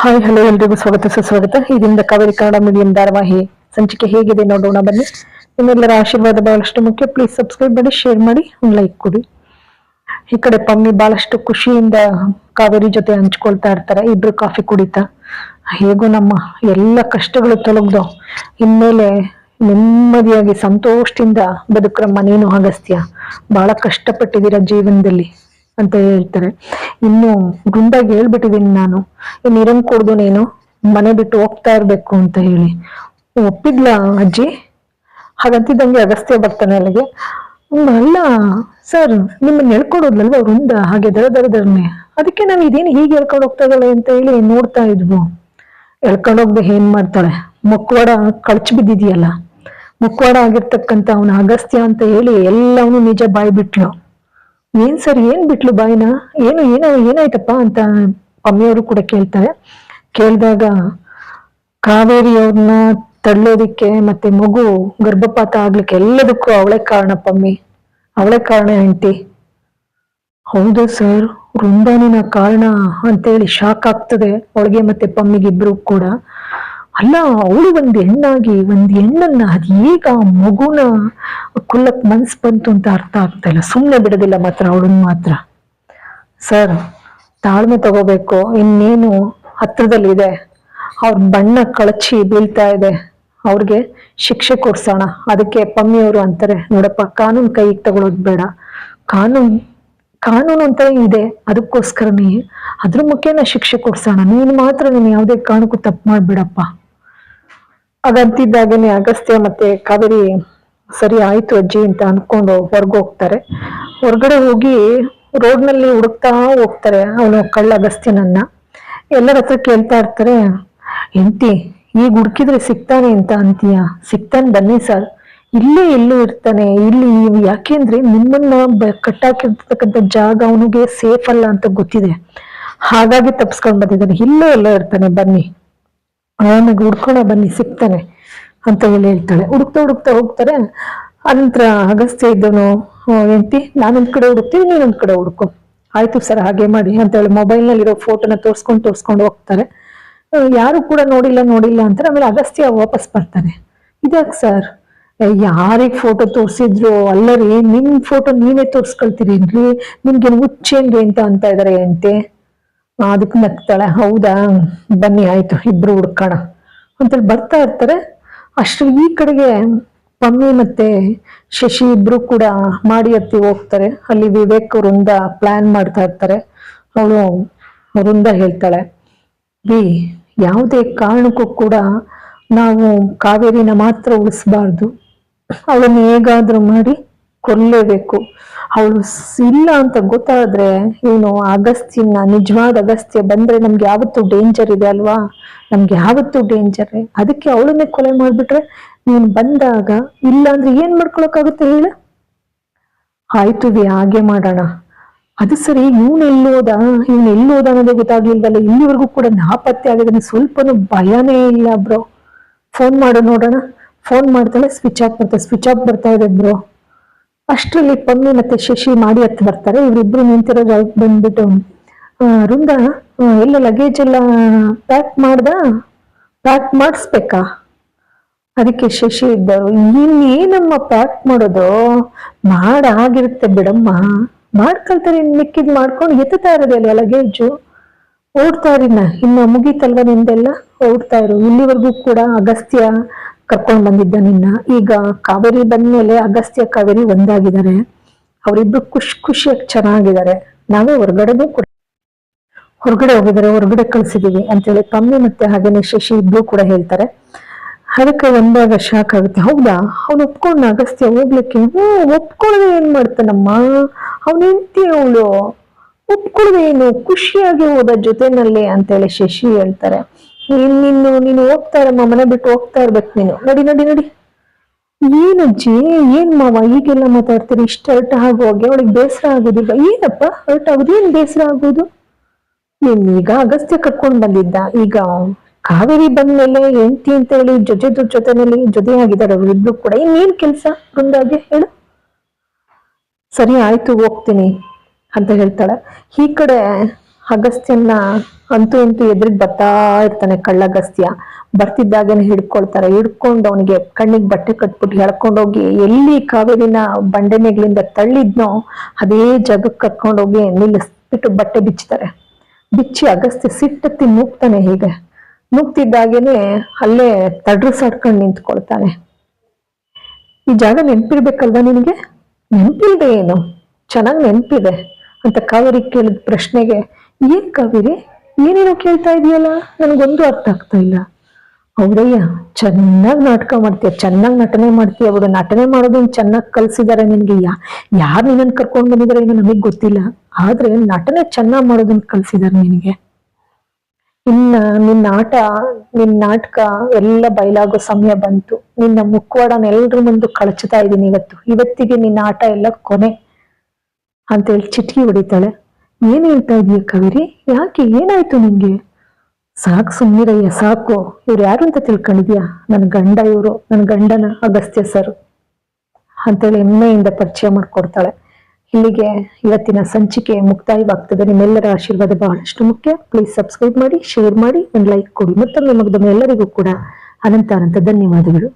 Hi, hello, ಎಲ್ರಿಗೂ ಸ್ವಾಗತ, ಸುಸ್ವಾಗತ. ಇದರಿಂದ ಕಾವೇರಿ ಕನ್ನಡ ಮೀಡಿಯಂ ಧಾರಾವಾಹಿ ಸಂಚಿಕೆ ಹೇಗಿದೆ ನೋಡೋಣ ಬನ್ನಿ. ನಿಮ್ಮೆಲ್ಲರ ಆಶೀರ್ವಾದ ಬಹಳಷ್ಟು ಮುಖ್ಯ. ಪ್ಲೀಸ್ ಸಬ್ಸ್ಕ್ರೈಬ್ ಮಾಡಿ ಶೇರ್ ಮಾಡಿ, ಒಂದು ಲೈಕ್ ಕೊಡಿ. ಈ ಕಡೆ ಪಮ್ಮಿ ಬಹಳಷ್ಟು ಖುಷಿಯಿಂದ ಕಾವೇರಿ ಜೊತೆ ಹಂಚ್ಕೊಳ್ತಾ ಇರ್ತಾರೆ. ಇಬ್ರು ಕಾಫಿ ಕುಡಿತಾ. ಹೇಗೋ ನಮ್ಮ ಎಲ್ಲ ಕಷ್ಟಗಳು ತೊಲಗ್ದು. ಇನ್ಮೇಲೆ ನೆಮ್ಮದಿಯಾಗಿ, ಸಂತೋಷದಿಂದ ಬದುಕ್ರಮ್ಮ ನೀನು ಅಗಸ್ತ್ಯ ಬಹಳ ಕಷ್ಟಪಟ್ಟಿದ್ದೀರ ಜೀವನದಲ್ಲಿ. ಅಂತ ಹೇಳ್ತಾರೆ. ಇನ್ನು ಗುಂಡಾಗಿ ಹೇಳ್ಬಿಟ್ಟಿದ್ದೀನಿ ನಾನು. ಇರಂಗ್ ಕೊಡ್ದು ನೀನು ಮನೆ ಬಿಟ್ಟು ಹೋಗ್ತಾ ಇರ್ಬೇಕು ಅಂತ ಹೇಳಿ. ಒಪ್ಪಿದ್ಲ ಅಜ್ಜಿ? ಹಾಗಂತಿದ್ದಂಗೆ ಅಗಸ್ತ್ಯ ಬರ್ತಾನೆ ಅಲ್ಲಿಗೆ. ಅಲ್ಲ ಸರ್ ನಿಮ್ಮನ್ನ ಹೇಳ್ಕೊಡೋದ್ಲಲ್ವ ವೃಂದ? ಹಾಗೆ ದರ ದರ ದರನೆ ಅದಕ್ಕೆ ನಾನು ಇದೇನು ಹೀಗೆ ಹೇಳ್ಕೊಂಡು ಹೋಗ್ತಾ ಅಂತ ಹೇಳಿ ನೋಡ್ತಾ ಇದ್ವು. ಎಳ್ಕೊಂಡೋಗ್ದೆ ಏನ್ ಮಾಡ್ತಾಳೆ? ಮುಕ್ವಾಡ ಕಳ್ಚಿ ಬಿದ್ದಿದೆಯಲ್ಲ. ಮುಕ್ವಾಡ ಆಗಿರ್ತಕ್ಕಂತ ಅವನ ಅಗಸ್ತ್ಯ ಅಂತ ಹೇಳಿ ಎಲ್ಲವನು ನಿಜ ಬಾಯ್ ಬಿಟ್ಲು ಏನ್ ಸರ್, ಏನ್ ಬಿಟ್ಲು ಬಾಯಿನ? ಏನು, ಏನೋ, ಏನಾಯ್ತಪ್ಪ ಅಂತ ಅಮ್ಮಿಯವರು ಕೂಡ ಕೇಳ್ತಾರೆ. ಕೇಳಿದಾಗ ಕಾವೇರಿ ಅವ್ರನ್ನ ತಳ್ಳೋದಿಕ್ಕೆ ಮತ್ತೆ ಮಗು ಗರ್ಭಪಾತ ಆಗ್ಲಿಕ್ಕೆ ಎಲ್ಲದಕ್ಕೂ ಅವಳೇ ಕಾರಣ ಪಮ್ಮಿ ಅವಳೇ ಕಾರಣ ಹೆಂಡತಿ. ಹೌದು ಸರ್ ವೃಂದಾನಿನ ಕಾರಣ ಅಂತೇಳಿ ಶಾಕ್ ಆಗ್ತದೆ. ಅವಳಿಗೆ ಮತ್ತೆ ಪಮ್ಮಿಗಿಬ್ರು ಕೂಡ. ಅಲ್ಲ, ಅವಳು ಒಂದು ಹೆಣ್ಣಾಗಿ, ಒಂದು ಹೆಣ್ಣನ್ನ ಅದು ಮಗುನ ಕುಲ್ಲಕ್ ಮನ್ಸ್ ಬಂತು ಅಂತ ಅರ್ಥ ಆಗ್ತಾ ಇಲ್ಲ ಸುಮ್ನೆ ಬಿಡೋದಿಲ್ಲ ಮಾತ್ರ, ಅವಳನ್ನ ಮಾತ್ರ. ಸರ್, ತಾಳ್ಮೆ ತಗೋಬೇಕು. ಇನ್ನೇನು ಹತ್ರದಲ್ಲಿದೆ. ಅವ್ರ ಬಣ್ಣ ಕಳಚಿ ಬೀಳ್ತಾ ಇದೆ. ಅವ್ರಿಗೆ ಶಿಕ್ಷೆ ಕೊಡ್ಸೋಣ. ಅದಕ್ಕೆ ಪಮ್ಮಿಯವರು ಅಂತಾರೆ, ನೋಡಪ್ಪ, ಕಾನೂನು ಕೈಗೆ ತಗೊಳೋದು ಬೇಡ. ಕಾನೂನು ಕಾನೂನು ಅಂತ ಇದೆ. ಅದಕ್ಕೋಸ್ಕರನೇ ಅದ್ರ ಮುಖೇನ ಶಿಕ್ಷೆ ಕೊಡ್ಸೋಣ. ನೀನು ಮಾತ್ರ ನೀನು ಯಾವುದೇ ಕಾರಣಕ್ಕೂ ತಪ್ಪು ಮಾಡ್ಬೇಡಪ್ಪ. ಅದಂತಿದ್ದಾಗೇನೆ ಅಗಸ್ತ್ಯ ಮತ್ತೆ ಕಾವೇರಿ ಸರಿ ಆಯ್ತು ಅಜ್ಜಿ ಅಂತ ಅನ್ಕೊಂಡು ಹೊರ್ಗೋಗ್ತಾರೆ ಹೊರಗಡೆ ಹೋಗಿ ರೋಡ್ನಲ್ಲಿ ಹುಡುಕ್ತಾ ಹೋಗ್ತಾರೆ ಅವನು ಕಳ್ಳ ಅಗಸ್ತ್ಯನನ್ನ. ಎಲ್ಲರ ಹತ್ರ ಕೇಳ್ತಾ ಇರ್ತಾರೆ ಎಂತಿ ಈಗ ಹುಡುಕಿದ್ರೆ ಸಿಗ್ತಾನೆ ಅಂತ ಅಂತೀಯ? ಸಿಗ್ತಾನೆ ಬನ್ನಿ ಸರ್. ಇಲ್ಲೇ ಎಲ್ಲೂ ಇರ್ತಾನೆ. ಇಲ್ಲಿ ಯಾಕೆಂದ್ರೆ ನಿಮ್ಮನ್ನ ಕಟ್ಟಾಕಿರ್ತಕ್ಕಂಥ ಜಾಗ ಅವನಿಗೆ ಸೇಫ್ ಅಲ್ಲ ಅಂತ ಗೊತ್ತಿದೆ. ಹಾಗಾಗಿ ತಪ್ಸ್ಕೊಂಡ್ ಬಂದಿದ್ದಾನೆ. ಇಲ್ಲೇ ಎಲ್ಲೋ ಇರ್ತಾನೆ. ಬನ್ನಿ. ಅವನಿಗೆ ಹುಡ್ಕೋಣ ಬನ್ನಿ, ಸಿಗ್ತಾನೆ ಅಂತ ಹೇಳಿ ಹೇಳ್ತಾಳೆ. ಹುಡುಕ್ತಾ ಹುಡುಕ್ತಾ ಹೋಗ್ತಾರೆ. ಅನಂತರ ಅಗಸ್ತ್ಯ ಇದ್ದವನು ಎಂತಿ ನಾನೊಂದ್ ಕಡೆ ಹುಡುಕ್ತೀನಿ, ನೀನೊಂದ್ ಕಡೆ ಹುಡುಕು. ಆಯ್ತು ಸರ್, ಹಾಗೆ ಮಾಡಿ ಅಂತ ಹೇಳಿ ಮೊಬೈಲ್ ನಲ್ಲಿರೋ ಫೋಟೋನ ತೋರ್ಸ್ಕೊಂಡು ತೋರ್ಸ್ಕೊಂಡು ಹೋಗ್ತಾರೆ. ಯಾರು ಕೂಡ ನೋಡಿಲ್ಲ ನೋಡಿಲ್ಲ ಅಂತಾರೆ. ಆಮೇಲೆ ಅಗಸ್ತ್ಯ ವಾಪಸ್ ಬರ್ತಾನೆ. ಇದ್ಯಾಕೆ ಸರ್? ಯಾರಿಗೆ ಫೋಟೋ ತೋರಿಸಿದ್ರು? ಅಲ್ಲರಿ, ನಿಮ್ ಫೋಟೋ ನೀವೇ ತೋರ್ಸ್ಕೊಳ್ತೀರೇನ್ರಿ ನಿಮ್ಗೇನು ಹುಚ್ಚೇನ್ರಿ ಅಂತ ಅಂತ ಇದಾರೆ ಅಂತೆ ಅದಕ್ಕೆ ನಗ್ತಾಳೆ ಹೌದಾ? ಬನ್ನಿ, ಆಯ್ತು, ಇಬ್ರು ಹುಡ್ಕೋಣ. ಅಂತೇಳಿ ಬರ್ತಾ ಇರ್ತಾರೆ. ಅಷ್ಟು ಈ ಕಡೆಗೆ ಪಮ್ಮಿ ಮತ್ತೆ ಶಶಿ ಇಬ್ರು ಕೂಡ ಮಾಡಿ ಹತ್ತಿ ಹೋಗ್ತಾರೆ. ಅಲ್ಲಿ ವಿವೇಕ್ ವೃಂದ ಪ್ಲಾನ್ ಮಾಡ್ತಾ ಇರ್ತಾರೆ. ಅವಳು ವೃಂದ ಹೇಳ್ತಾಳೆ ಬಿ ಯಾವುದೇ ಕಾರಣಕ್ಕೂ ಕೂಡ ನಾವು ಕಾವೇರಿನ ಮಾತ್ರ ಉಳಿಸ್ಬಾರ್ದು. ಅವಳನ್ನು ಹೇಗಾದ್ರೂ ಮಾಡಿ ಕೊಲ್ಲೇಬೇಕು ಅವಳು ಇಲ್ಲ ಅಂತ ಗೊತ್ತಾದ್ರೆ ಇವನು ಅಗಸ್ತ್ಯನ ನಿಜವಾದ ಅಗಸ್ತ್ಯ ಬಂದ್ರೆ ನಮ್ಗೆ ಯಾವತ್ತು ಡೇಂಜರ್ ಇದೆ ಅಲ್ವಾ? ನಮ್ಗೆ ಯಾವತ್ತು ಡೇಂಜರ್ ಅದಕ್ಕೆ ಅವಳನ್ನೇ ಕೊಲೆ ಮಾಡ್ಬಿಟ್ರೆ ನೀನ್ ಬಂದಾಗ ಇಲ್ಲ ಅಂದ್ರೆ ಏನ್ ಮಾಡ್ಕೊಳಕಾಗುತ್ತೆ ಹೇಳ? ಆಯ್ತು ವಿ, ಹಾಗೆ ಮಾಡೋಣ. ಅದು ಸರಿ, ಇವನು ಎಲ್ಲೋದ ಇವನು ಎಲ್ಲೋದ ಅನ್ನೋದೇ ಗೊತ್ತಾಗ್ಲಿಲ್ವಲ್ಲ ಇಲ್ಲಿವರೆಗೂ ಕೂಡ ನಾಪತ್ತೆ ಆಗಿದೆ ಸ್ವಲ್ಪನೂ ಭಯನೇ ಇಲ್ಲ ಬ್ರೋ. ಫೋನ್ ಮಾಡು, ನೋಡೋಣ. ಫೋನ್ ಮಾಡ್ತಾಳೆ ಸ್ವಿಚ್ ಆಫ್ ಬರ್ತಾ ಸ್ವಿಚ್ ಆಫ್ ಬರ್ತಾ ಇದೆ ಬ್ರೋ. ಅಷ್ಟರಲ್ಲಿ ಪಮ್ಮಿ ಮತ್ತೆ ಶಶಿ ಮಾಡಿ ಹತ್ತು ಬರ್ತಾರೆ. ಇವರಿಬ್ರು ನಿಂತಿರೋ ಜಾಗಕ್ಕೆ ಬಂದ್ಬಿಟ್ಟು ವೃಂದ ಎಲ್ಲ ಲಗೇಜ್ ಎಲ್ಲ ಪ್ಯಾಕ್ ಮಾಡ್ದ? ಪ್ಯಾಕ್ ಮಾಡಿಸ್ಬೇಕಾ? ಅದಕ್ಕೆ ಶಶಿ ಇದ್ದರು. ಇನ್ನೇನಮ್ಮ ಪ್ಯಾಕ್ ಮಾಡೋದು? ಮಾಡ ಆಗಿರುತ್ತೆ ಬಿಡಮ್ಮ. ಮಾಡ್ಕೊಳ್ತಾರೆ ಮಿಕ್ಕಿದ್ ಮಾಡ್ಕೊಂಡು ಎತ್ತುತ್ತಾ ಇರೋದು ಅಲ್ವಾ ಲಗೇಜು ಓಡ್ತಾ ಇರಿನ ಇನ್ನು ಮುಗೀತಲ್ವ ನಿಂದೆಲ್ಲ? ಓಡ್ತಾ ಇರು. ಇಲ್ಲಿವರೆಗೂ ಕೂಡ ಅಗಸ್ತ್ಯ ಕರ್ಕೊಂಡ್ ಬಂದಿದ್ದ ನಿನ್ನ. ಈಗ ಕಾವೇರಿ ಬಂದ್ಮೇಲೆ ಅಗಸ್ತ್ಯ ಕಾವೇರಿ ಒಂದಾಗಿದ್ದಾರೆ. ಅವರಿಬ್ರು ಖುಷಿ ಖುಷಿಯಾಗಿ ಚೆನ್ನಾಗಿದ್ದಾರೆ. ನಾವೇ ಹೊರಗಡೆನೂ ಕೂಡ ಹೊರಗಡೆ ಹೋಗಿದ್ದಾರೆ ಹೊರಗಡೆ ಕಳ್ಸಿದೀವಿ ಅಂತೇಳಿ ಪಮ್ಮಿ ಮತ್ತೆ ಹಾಗೇನೆ ಶಶಿ ಇಬ್ರು ಕೂಡ ಹೇಳ್ತಾರೆ. ಅದಕ್ಕೆ ಒಂದಾಗ ಶಾಕ್ ಆಗುತ್ತೆ. ಹೌದಾ? ಅವ್ನು ಒಪ್ಕೊಂಡ ಅಗಸ್ತ್ಯ ಹೋಗ್ಲಿಕ್ಕೆ ಹ್ಮ್ ಒಪ್ಕೊಳ್ಳದೆ ಏನ್ ಮಾಡ್ತಾನಮ್ಮ? ಅವನ ಹೆಂಡತಿ ಅವಳು. ಒಪ್ಕೊಳ್ಳದೆ ಏನು? ಖುಷಿಯಾಗಿ ಹೋದ ಜೊತೆನಲ್ಲಿ ಅಂತೇಳಿ ಶಶಿ ಹೇಳ್ತಾರೆ. ನೀನ್ ನೀನು ನೀನು ಹೋಗ್ತಾ ಇರಮ್ಮ ಮನೆ ಬಿಟ್ಟು ಹೋಗ್ತಾ ಇರ್ಬೇಕು ನೀನು. ನೋಡಿ ನೋಡಿ ನೋಡಿ. ಏನಜ್ಜಿ ಏನ್ ಮಾವ ಈಗೆಲ್ಲ ಮಾತಾಡ್ತೀರಿ? ಇಷ್ಟ ಹರ್ಟ್ ಆಗುವಾಗೆ ಅವಳಿಗೆ ಬೇಸರ ಆಗೋದಿಲ್ಲ ಏನಪ್ಪ ಹರ್ಟ್ ಆಗೋದು? ಏನ್ ಬೇಸರ ಆಗೋದು ನೀನ್ ಈಗ ಅಗಸ್ತ್ಯ ಕರ್ಕೊಂಡ್ ಬಂದಿದ್ದ. ಈಗ ಕಾವೇರಿ ಬಂದ್ಮೇಲೆ ಹೆಂಡತಿ ಅಂತ ಹೇಳಿ ಜೊತೆ ಜೊತೆನಲ್ಲಿ ಜೊತೆ ಆಗಿದ್ದಾರೆ ಅವರಿಬ್ರು ಕೂಡ. ಇನ್ನೇನ್ ಕೆಲ್ಸ? ಬೃಂದಾಗೆ ಹೇಳು. ಸರಿ, ಆಯ್ತು, ಹೋಗ್ತೀನಿ ಅಂತ ಹೇಳ್ತಾಳೆ. ಈ ಕಡೆ ಅಗಸ್ತ್ಯನ್ನ ಅಂತೂ ಇಂತೂ ಎದುರಿಗೆ ಬರ್ತಾ ಇರ್ತಾನೆ ಕಳ್ಳ ಅಗಸ್ತ್ಯ ಬರ್ತಿದ್ದಾಗೇನೆ ಹಿಡ್ಕೊಳ್ತಾರೆ? ಹಿಡ್ಕೊಂಡು ಅವನಿಗೆ ಕಣ್ಣಿಗೆ ಬಟ್ಟೆ ಕಟ್ಬಿಟ್ಟು ಎಳ್ಕೊಂಡೋಗಿ ಎಲ್ಲಿ ಕಾವೇರಿನ ಬಂಡೆನೆಗಳಿಂದ ತಳ್ಳಿದ್ನೋ ಅದೇ ಜಾಗಕ್ಕೆ ಕರ್ಕೊಂಡೋಗಿ ನಿಲ್ಲಿಸ್ಬಿಟ್ಟು ಬಟ್ಟೆ ಬಿಚ್ತಾರೆ ಬಿಚ್ಚಿ ಅಗಸ್ತ್ಯ ಸಿಟ್ಟತ್ತಿ ನೂಗ್ತಾನೆ ಹೀಗೆ. ನೂಗ್ತಿದ್ದಾಗೇನೆ ಅಲ್ಲೇ ತಡ್ರಸಾಡ್ಕೊಂಡು ನಿಂತ್ಕೊಳ್ತಾನೆ. ಈ ಜಾಗ ನೆನ್ಪಿರ್ಬೇಕಲ್ವಾ ನಿನಗೆ? ನೆನ್ಪಿಲ್ದೆ ಏನು? ಚೆನ್ನಾಗಿ ನೆನ್ಪಿದೆ. ಅಂತ ಕಾವೇರಿ ಕೇಳಿದ ಪ್ರಶ್ನೆಗೆ ಏನ್ ಕವಿರೆ ಏನೇನೋ ಕೇಳ್ತಾ ಇದೆಯಲ್ಲ? ನನಗೊಂದು ಅರ್ಥ ಆಗ್ತಾ ಇಲ್ಲ. ಹೌದಯ್ಯ, ಚೆನ್ನಾಗಿ ನಾಟಕ ಮಾಡ್ತೀಯ, ಚೆನ್ನಾಗಿ ನಟನೆ ಮಾಡ್ತೀಯ ಬಿಡು ನಟನೆ ಮಾಡೋದನ್ನ ಚೆನ್ನಾಗಿ ಕಲ್ಸಿದಾರೆ ನಿನ್ಗೆ ಯಾ, ಯಾರು ನಿನ್ನನ್ನು ಕರ್ಕೊಂಡು ಬಂದಿದ್ದಾರೆ ಏನೋ ನಮಗೆ ಗೊತ್ತಿಲ್ಲ. ಆದ್ರೆ ನಟನೆ ಚೆನ್ನಾಗಿ ಮಾಡೋದನ್ನ ಕಲ್ಸಿದಾರೆ ನಿನಗೆ. ಇನ್ನ ನಿನ್ನ ಆಟ ನಿನ್ನ ನಾಟಕ ಎಲ್ಲ ಬಯಲಾಗೋ ಸಮಯ ಬಂತು. ನಿನ್ನ ಮುಖವಾಡನ ಎಲ್ರ ಮುಂದೆ ಕಳಚ್ತಾ ಇದ್ದೀನಿ ಇವತ್ತು. ಇವತ್ತಿಗೆ ನಿನ್ನ ಆಟ ಎಲ್ಲ ಕೊನೆ. ಅಂತೇಳಿ ಚಿಟ್ಕಿ ಹೊಡಿತಾಳೆ. ಏನ್ ಹೇಳ್ತಾ ಇದೀಯ ಕವಿರಿ? ಯಾಕೆ ಏನಾಯ್ತು ನಿಂಗೆ? ಸಾಕು ಸುಮ್ಮನಿರಯ್ಯ ಸಾಕು. ಇವ್ರು ಯಾರು ಅಂತ ತಿಳ್ಕೊಂಡಿದ್ಯಾ? ನನ್ನ ಗಂಡ ಇವರು ನನ್ನ ಗಂಡನ ಅಗಸ್ತ್ಯ ಸರ್ ಅಂತೇಳಿ ಹೆಮ್ಮೆಯಿಂದ ಪರಿಚಯ ಮಾಡ್ಕೊಡ್ತಾಳೆ. ಇಲ್ಲಿಗೆ ಇವತ್ತಿನ ಸಂಚಿಕೆ ಮುಕ್ತಾಯವಾಗ್ತದೆ. ನಿಮ್ಮೆಲ್ಲರ ಆಶೀರ್ವಾದ ಬಹಳಷ್ಟು ಮುಖ್ಯ. ಪ್ಲೀಸ್ ಸಬ್ಸ್ಕ್ರೈಬ್ ಮಾಡಿ ಶೇರ್ ಮಾಡಿ, ಒಂದು ಲೈಕ್ ಕೊಡಿ. ಮತ್ತೊಮ್ಮೆ ಮಗದೊಮ್ಮೆ ಎಲ್ಲರಿಗೂ ಕೂಡ ಅನಂತ ಅನಂತ ಧನ್ಯವಾದಗಳು.